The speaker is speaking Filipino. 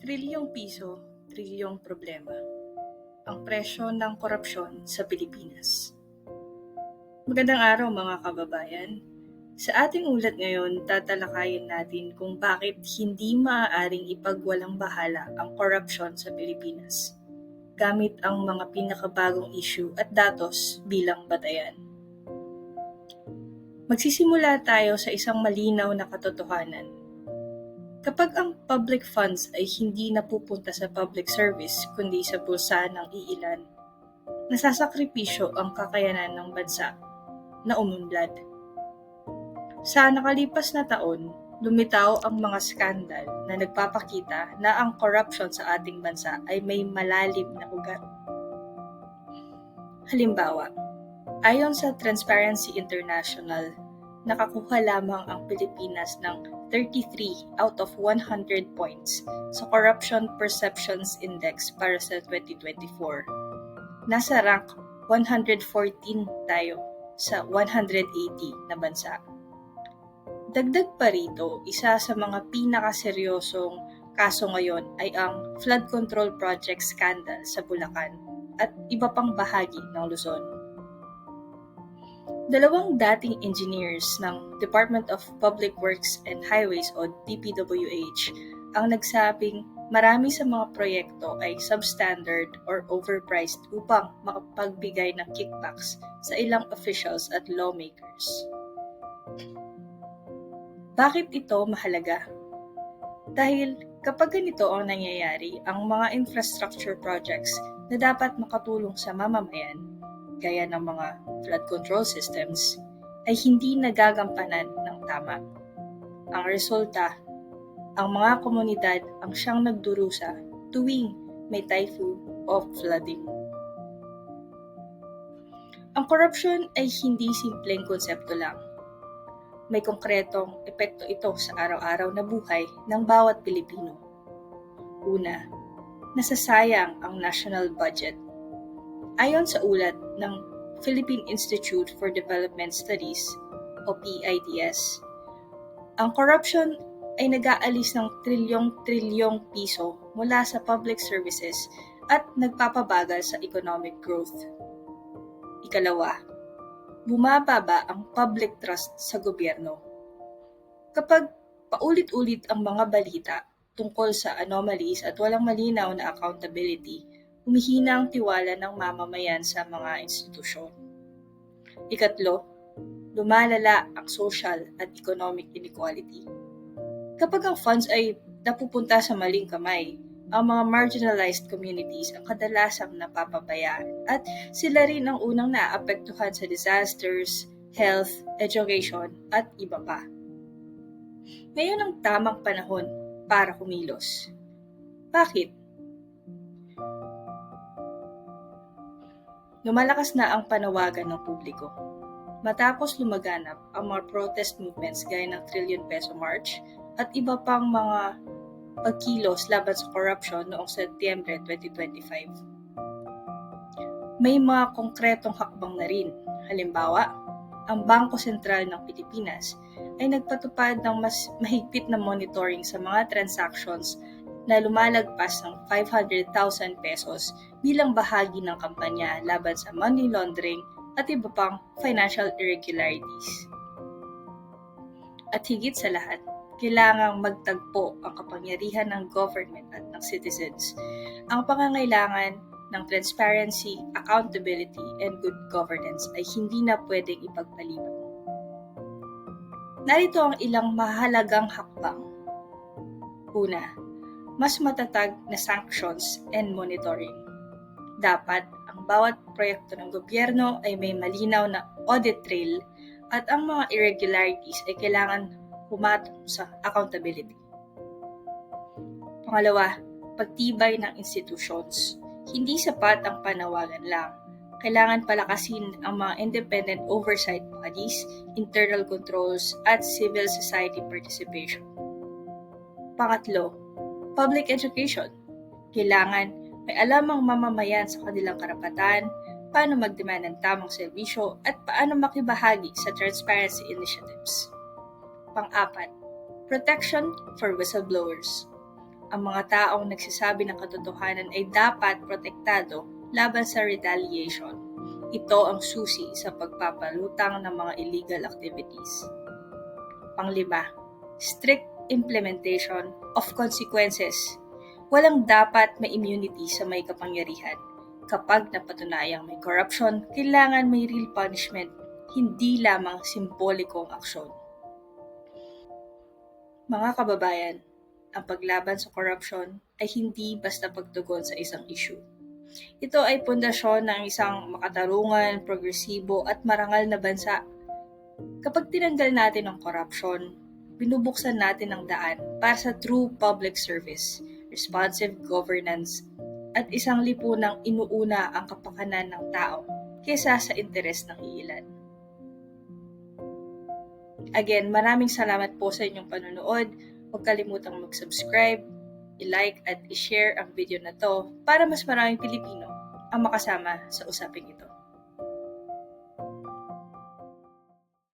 Trilyong piso, trilyong problema. Ang presyo ng korupsyon sa Pilipinas. Magandang araw mga kababayan. Sa ating ulat ngayon, tatalakayin natin kung bakit hindi maaaring ipagwalang bahala ang korupsyon sa Pilipinas gamit ang mga pinakabagong issue at datos bilang batayan. Magsisimula tayo sa isang malinaw na katotohanan Kapag ang public funds ay hindi napupunta sa public service kundi sa bulsa ng iilan, nasasakripisyo ang kakayanan ng bansa na umunlad. Sa nakalipas na taon, lumitaw ang mga skandal na nagpapakita na ang corruption sa ating bansa ay may malalim na ugat. Halimbawa, ayon sa Transparency International, nakakuha lamang ang Pilipinas ng 33 out of 100 points sa Corruption Perceptions Index para sa 2024. Nasa rank 114 tayo sa 180 na bansa. Dagdag pa rito, isa sa mga pinakaseryosong kaso ngayon ay ang flood control project scandal sa Bulacan at iba pang bahagi ng Luzon. Dalawang dating engineers ng Department of Public Works and Highways o DPWH ang nagsabing marami sa mga proyekto ay substandard or overpriced upang makapagbigay ng kickbacks sa ilang officials at lawmakers. Bakit ito mahalaga? Dahil kapag ganito ang nangyayari, ang mga infrastructure projects na dapat makatulong sa mamamayan gaya ng mga flood control systems, ay hindi nagagampanan ng tama. Ang resulta, ang mga komunidad ang siyang nagdurusa tuwing may typhoon o flooding. Ang korupsyon ay hindi simpleng konsepto lang. May konkretong epekto ito sa araw-araw na buhay ng bawat Pilipino. Una, nasasayang ang national budget Ayon sa ulat ng Philippine Institute for Development Studies o PIDS, ang corruption ay nag-aalis ng trilyong-trilyong piso mula sa public services at nagpapabagal sa economic growth. Ikalawa, bumababa ang public trust sa gobyerno. Kapag paulit-ulit ang mga balita tungkol sa anomalies at walang malinaw na accountability, humihina ang tiwala ng mamamayan sa mga institusyon. Ikatlo, lumalala ang social at economic inequality. Kapag ang funds ay napupunta sa maling kamay, ang mga marginalized communities ang kadalasang napapabayaan at sila rin ang unang naapektuhan sa disasters, health, education at iba pa. Ngayon ang tamang panahon para kumilos. Bakit? Lumalakas na ang panawagan ng publiko. Matapos lumaganap ang mga protest movements gaya ng Trillion Peso March at iba pang mga pagkilos laban sa corruption noong Setyembre 2025. May mga konkretong hakbang na rin. Halimbawa, ang Bangko Sentral ng Pilipinas ay nagpatupad ng mas mahigpit na monitoring sa mga transactions na lumalagpas ng 500,000 pesos bilang bahagi ng kampanya laban sa money laundering at iba pang financial irregularities. At higit sa lahat, kailangang magtagpo ang kapangyarihan ng government at ng citizens. Ang pangangailangan ng transparency, accountability, and good governance ay hindi na pwedeng ipagpaliban. Narito ang ilang mahalagang hakbang. Una, mas matatag na sanctions and monitoring. Dapat ang bawat proyekto ng gobyerno ay may malinaw na audit trail at ang mga irregularities ay kailangan humatong sa accountability. Pangalawa, pagtibay ng institutions. Hindi sapat ang panawagan lang. Kailangan palakasin ang mga independent oversight bodies, internal controls, at civil society participation. Pangatlo, Public education. Kailangan may alam ang mamamayan sa kanilang karapatan, paano mag-demand ng tamang serbisyo, at paano makibahagi sa transparency initiatives. Pang-apat, protection for whistleblowers. Ang mga taong nagsasabi ng katotohanan ay dapat protektado laban sa retaliation. Ito ang susi sa pagpapalutang ng mga illegal activities. Panglima, strict implementation of consequences. Walang dapat may immunity sa may kapangyarihan. Kapag napatunayang may corruption, kailangan may real punishment, hindi lamang simbolikong aksyon. Mga kababayan, ang paglaban sa corruption ay hindi basta pagtugon sa isang issue. Ito ay pundasyon ng isang makatarungan, progresibo at marangal na bansa. Kapag tinanggal natin ang corruption, binubuksan natin ang daan para sa true public service, responsive governance, at isang lipunang inuuna ang kapakanan ng tao kesa sa interes ng iilan. Again, maraming salamat po sa inyong panonood. Huwag kalimutang mag-subscribe, i-like at i-share ang video na to para mas maraming Pilipino ang makasama sa usaping ito.